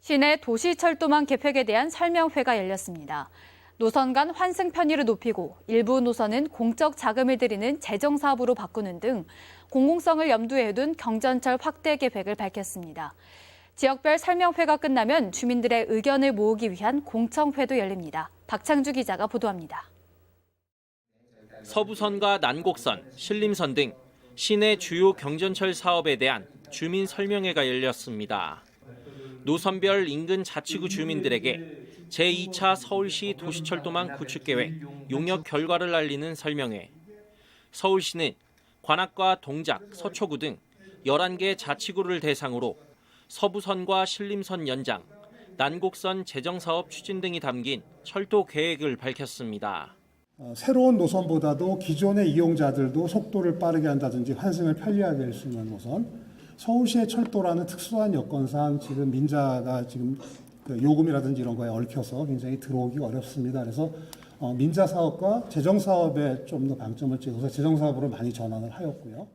시내 도시철도망 계획에 대한 설명회가 열렸습니다. 노선 간 환승 편의를 높이고 일부 노선은 공적 자금을 들이는 재정 사업으로 바꾸는 등 공공성을 염두에 둔 경전철 확대 계획을 밝혔습니다. 지역별 설명회가 끝나면 주민들의 의견을 모으기 위한 공청회도 열립니다. 박창주 기자가 보도합니다. 서부선과 난곡선, 신림선 등 시내 주요 경전철 사업에 대한 주민 설명회가 열렸습니다. 노선별 인근 자치구 주민들에게 제2차 서울시 도시철도망 구축계획 용역 결과를 알리는 설명회. 서울시는 관악과 동작, 서초구 등 11개 자치구를 대상으로 서부선과 신림선 연장, 난곡선 재정사업 추진 등이 담긴 철도 계획을 밝혔습니다. 어, 새로운 노선보다도 기존의 이용자들도 속도를 빠르게 한다든지 환승을 편리하게 할 수 있는 노선. 서울시의 철도라는 특수한 여건상 지금 민자가 지금 그 요금이라든지 이런 거에 얽혀서 굉장히 들어오기 어렵습니다. 그래서 어, 민자 사업과 재정 사업에 좀 더 방점을 찍어서 재정 사업으로 많이 전환을 하였고요.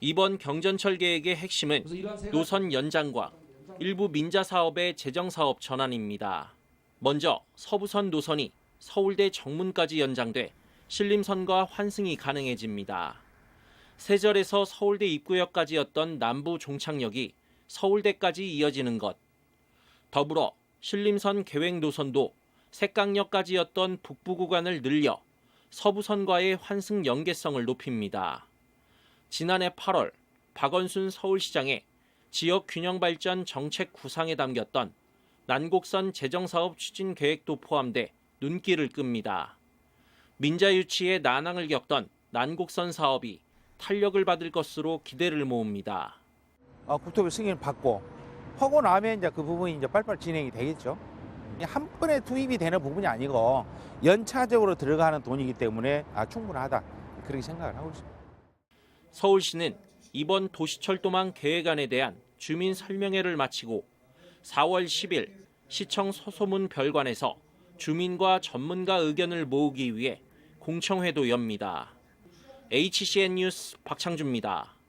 이번 경전철 계획의 핵심은 노선 연장과 일부 민자 사업의 재정 사업 전환입니다. 먼저 서부선 노선이 서울대 정문까지 연장돼 신림선과 환승이 가능해집니다. 세절에서 서울대 입구역까지였던 남부 종착역이 서울대까지 이어지는 것. 더불어 신림선 계획 노선도 색강역까지였던 북부 구간을 늘려 서부선과의 환승 연계성을 높입니다. 지난해 8월 박원순 서울시장의 지역 균형 발전 정책 구상에 담겼던 난곡선 재정사업 추진 계획도 포함돼 눈길을 끕니다. 민자 유치에 난항을 겪던 난곡선 사업이 탄력을 받을 것으로 기대를 모읍니다. 어, 국토부 승인을 받고 하고 나면 이제 그 부분이 이제 빨리빨리 진행이 되겠죠. 한 번에 투입이 되는 부분이 아니고 연차적으로 들어가는 돈이기 때문에 아, 충분하다 그렇게 생각을 하고 있습니다. 서울시는 이번 도시철도망 계획안에 대한 주민 설명회를 마치고 4월 10일 시청 소소문 별관에서 주민과 전문가 의견을 모으기 위해 공청회도 엽니다. HCN 뉴스 박창주입니다.